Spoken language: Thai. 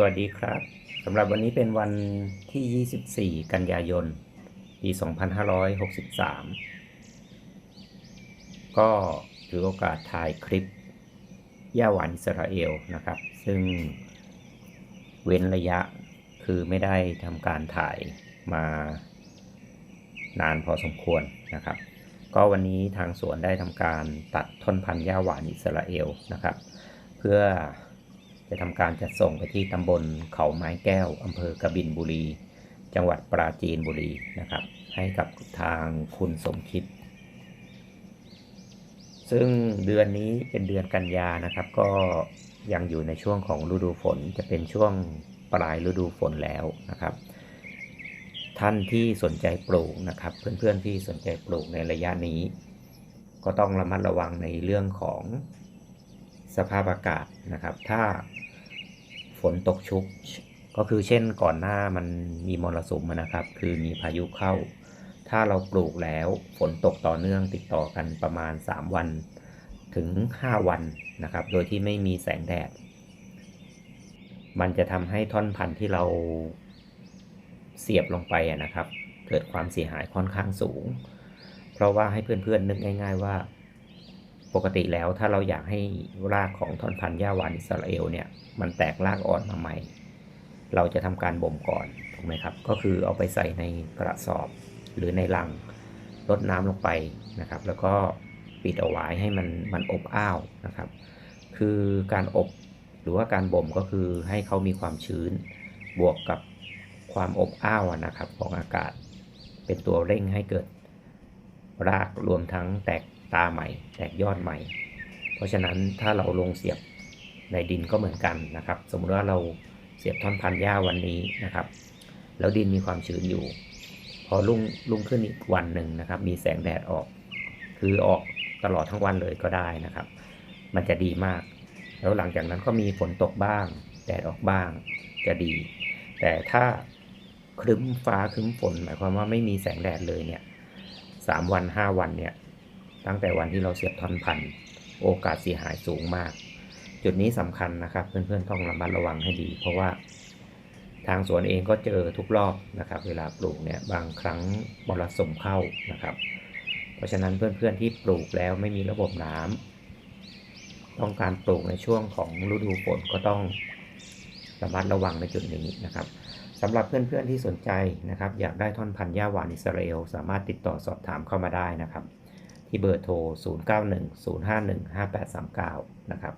สวัสดีครับสำหรับวันนี้เป็นวันที่ 24 กันยายน ปี 2563 ก็ถือโอกาสถ่ายคลิป ย่าหวานอิสราเอลนะครับ ซึ่งเว้นระยะคือไม่ได้ทำการถ่ายมานานพอสมควรนะครับ ก็วันนี้ทางสวนได้ทำการตัดท่อนพันธุ์ย่าหวานอิสราเอลนะครับ เพื่อ จะทำการจัดส่งไปที่ตำบลเขาไม้แก้วอำเภอกบินบุรี จังหวัดปราจีนบุรีนะครับ ให้กับทางคุณสมคิด ซึ่งเดือนนี้เป็นเดือนกันยานะครับ ก็ยังอยู่ในช่วงของฤดูฝนจะเป็นช่วงปลายฤดูฝนแล้วนะครับ ท่านที่สนใจปลูกนะครับ เพื่อนๆที่สนใจปลูกในระยะนี้ ก็ต้องระมัดระวังในเรื่องของ สภาพอากาศนะครับ ถ้าฝนตกชุก ก็คือเช่นก่อนหน้ามันมีมรสุมนะครับ คือมีพายุเข้า ถ้าเราปลูกแล้วฝนตกต่อเนื่องติดต่อกันประมาณ 3 วันถึง 5 วันนะครับ โดยที่ไม่มีแสงแดด มันจะทำให้ท่อนพันธุ์ที่เราเสียบลงไปนะครับ เกิดความเสียหายค่อนข้างสูง เพราะว่าให้เพื่อนๆนึกง่าย ๆว่า ปกติแล้วถ้าเราอยากให้รากของท่อนพันธุ์หญ้าหวานอิสราเอลเนี่ยมันแตกรากอ่อนมาใหม่ เราจะทำการบ่มก่อนถูกไหมครับ ก็คือเอาไปใส่ในกระสอบหรือในลังลดน้ำลงไปนะครับ แล้วก็ปิดเอาไว้ให้มันมันอบอ้าวนะครับ คือการอบหรือว่าการบ่มก็คือให้เขามีความชื้นบวกกับความอบอ้าวนะครับของอากาศ เป็นตัวเร่งให้เกิดรากรวมทั้งแตก ตาใหม่ แตกยอดใหม่ เพราะฉะนั้นถ้าเราลงเสียบในดินก็เหมือนกันนะครับ สมมติว่าเราเสียบท่อนพันหญ้าวันนี้นะครับ แล้วดินมีความชื้นอยู่ พอรุ่งรุ่งขึ้นอีกวันหนึ่งนะครับ มีแสงแดดออก คือออกตลอดทั้งวันเลยก็ได้นะครับ มันจะดีมาก แล้วหลังจากนั้นก็มีฝนตกบ้าง แดดออกบ้าง จะดี แต่ถ้าครึ้มฟ้าครึ้มฝน หมายความว่าไม่มีแสงแดดเลยเนี่ยสามวันห้าวันเนี่ย ตั้งแต่วันที่เราเสียบท่อนพันธุ์โอกาสเสียหายสูงมาก จุดนี้สำคัญนะครับ เพื่อนๆต้องระมัดระวังให้ดี เพราะว่าทางสวนเองก็เจอทุกรอบนะครับ เวลาปลูกเนี่ยบางครั้งมรสุมเข้านะครับ เพราะฉะนั้นเพื่อนๆที่ปลูกแล้วไม่มีระบบน้ำต้องการปลูกในช่วงของฤดูฝนก็ต้องระมัดระวังในจุดนี้นะครับสำหรับเพื่อนๆที่สนใจนะครับ อยากได้ท่อนพันธุ์หญ้าหวานอิสราเอล สามารถติดต่อสอบถามเข้ามาได้นะครับ ที่เบอร์โทร 0910515839 นะครับ